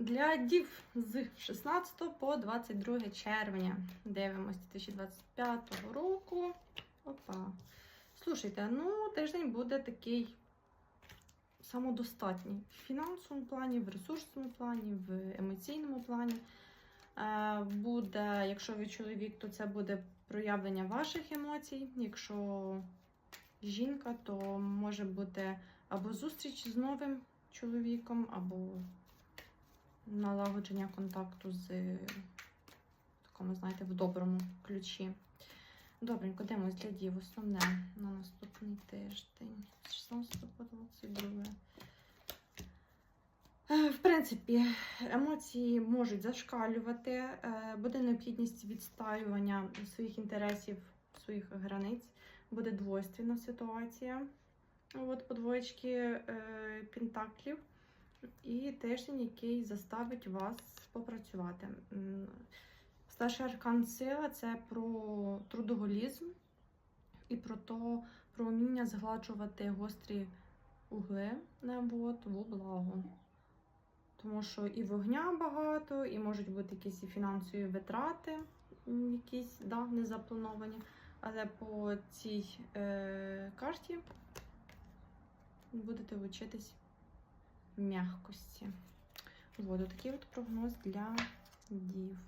Для дів з 16 по 22 червня. Дивимось 2025 року. Опа. Слушайте, ну тиждень буде такий самодостатній в фінансовому плані, в ресурсному плані, в емоційному плані. Е, Буде, якщо ви чоловік, то це буде проявлення ваших емоцій. Якщо жінка, то може бути або зустріч з новим чоловіком, або налагодження контакту з такому, знаєте, в доброму ключі. Добренько, дивимось для дів. Основне на наступний тиждень. З 16 по 22. Е, В принципі, емоції можуть зашкалювати, е, буде необхідність відстаювання своїх інтересів, своїх границь, буде двойственна ситуація. От по двоєчки е, пентаклів. І тиждень, який заставить вас попрацювати. Старший аркан сила це про трудоголізм і про то, про вміння згладжувати гострі угли от, в благо. Тому що і вогня багато, і можуть бути якісь фінансові витрати, якісь да, незаплановані. Але по цій е, карті будете вчитись м'якості. Вот, такий от прогноз для дів.